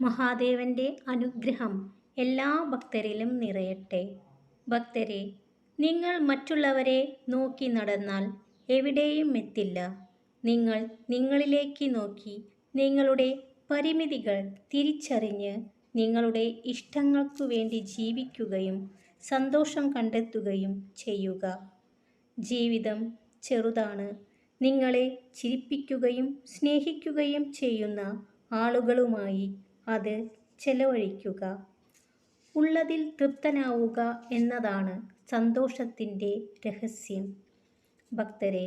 മഹാദേവന്റെ അനുഗ്രഹം എല്ലാ ഭക്തരിലും നിറയട്ടെ. ഭക്തരെ നിങ്ങൾ മറ്റുള്ളവരെ നോക്കി നടന്നാൽ എവിടെയും എത്തില്ല. നിങ്ങൾ നിങ്ങളിലേക്ക് നോക്കി നിങ്ങളുടെ പരിമിതികൾ തിരിച്ചറിഞ്ഞ് നിങ്ങളുടെ ഇഷ്ടങ്ങൾക്കു വേണ്ടി ജീവിക്കുകയും സന്തോഷം കണ്ടെത്തുകയും ചെയ്യുക. ജീവിതം ചെറുതാണ്. നിങ്ങളെ ചിരിപ്പിക്കുകയും സ്നേഹിക്കുകയും ചെയ്യുന്ന ആളുകളുമായി അത് ചെലവഴിക്കുക. ഉള്ളതിൽ തൃപ്തനാവുക എന്നതാണ് സന്തോഷത്തിന്റെ രഹസ്യം. ഭക്തരെ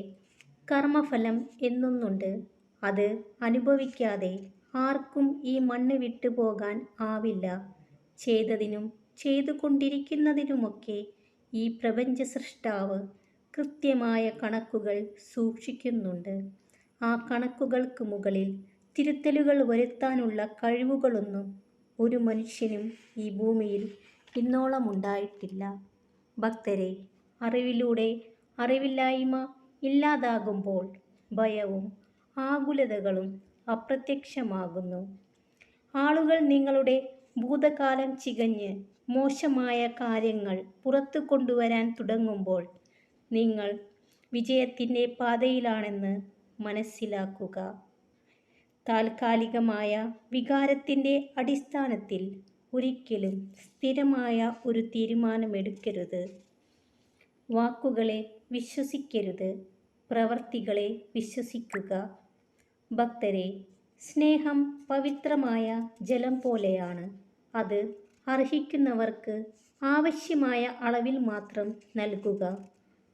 കർമ്മഫലം എന്നൊന്നുണ്ട്. അത് അനുഭവിക്കാതെ ആർക്കും ഈ മണ്ണ് വിട്ടുപോകാൻ ആവില്ല. ചെയ്തതിനും ചെയ്തുകൊണ്ടിരിക്കുന്നതിനുമൊക്കെ ഈ പ്രപഞ്ച സൃഷ്ടാവ് കൃത്യമായ കണക്കുകൾ സൂക്ഷിക്കുന്നുണ്ട്. ആ കണക്കുകൾക്ക് മുകളിൽ തിരുത്തലുകൾ വരുത്താനുള്ള കഴിവുകളൊന്നും ഒരു മനുഷ്യനും ഈ ഭൂമിയിൽ ഇന്നോളം ഉണ്ടായിട്ടില്ല. ഭക്തരെ അറിവിലൂടെ അറിവില്ലായ്മ ഇല്ലാതാകുമ്പോൾ ഭയവും ആകുലതകളും അപ്രത്യക്ഷമാകുന്നു. ആളുകൾ നിങ്ങളുടെ ഭൂതകാലം ചികഞ്ഞ് മോശമായ കാര്യങ്ങൾ പുറത്തു കൊണ്ടുവരാൻ തുടങ്ങുമ്പോൾ നിങ്ങൾ വിജയത്തിന്റെ പാതയിലാണെന്ന് മനസ്സിലാക്കുക. താൽക്കാലികമായ വികാരത്തിന്റെ അടിസ്ഥാനത്തിൽ ഒരിക്കലും സ്ഥിരമായ ഒരു തീരുമാനമെടുക്കരുത്. വാക്കുകളെ വിശ്വസിക്കരുത്. പ്രവർത്തികളെ വിശ്വസിക്കുക. ഭക്തരെ സ്നേഹം പവിത്രമായ ജലം പോലെയാണ്. അത് അർഹിക്കുന്നവർക്ക് ആവശ്യമായ അളവിൽ മാത്രം നൽകുക.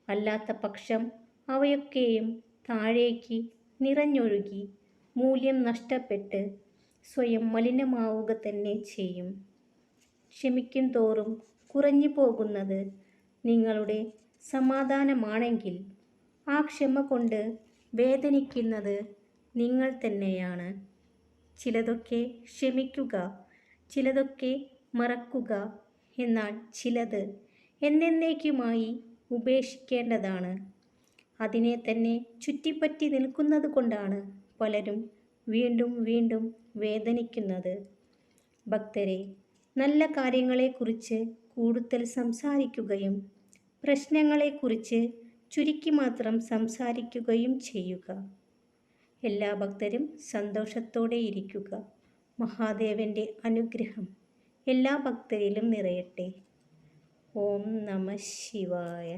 അല്ലാത്ത പക്ഷം അവയൊക്കെയും താഴേക്ക് നിറഞ്ഞൊഴുകി മൂല്യം നഷ്ടപ്പെട്ട് സ്വയം മലിനമാവുക തന്നെ ചെയ്യും. ക്ഷമിക്കും തോറും കുറഞ്ഞു പോകുന്നത് നിങ്ങളുടെ സമാധാനമാണെങ്കിൽ ആ ക്ഷമ കൊണ്ട് വേദനിക്കുന്നത് നിങ്ങൾ തന്നെയാണ്. ചിലതൊക്കെ ക്ഷമിക്കുക ചിലതൊക്കെ മറക്കുക എന്നാൽ ചിലത് എന്നേക്കുമായി ഉപേക്ഷിക്കേണ്ടതാണ്. അതിനെ തന്നെ ചുറ്റിപ്പറ്റി നിൽക്കുന്നത് കൊണ്ടാണ് പലരും വീണ്ടും വീണ്ടും വേദനിക്കുന്നത്. ഭക്തരെ നല്ല കാര്യങ്ങളെക്കുറിച്ച് കൂടുതൽ സംസാരിക്കുകയും പ്രശ്നങ്ങളെക്കുറിച്ച് ചുരുക്കി മാത്രം സംസാരിക്കുകയും ചെയ്യുക. എല്ലാ ഭക്തരും സന്തോഷത്തോടെ ഇരിക്കുക. മഹാദേവന്റെ അനുഗ്രഹം എല്ലാ ഭക്തരിലും നിറയട്ടെ. ഓം നമ ശിവായ.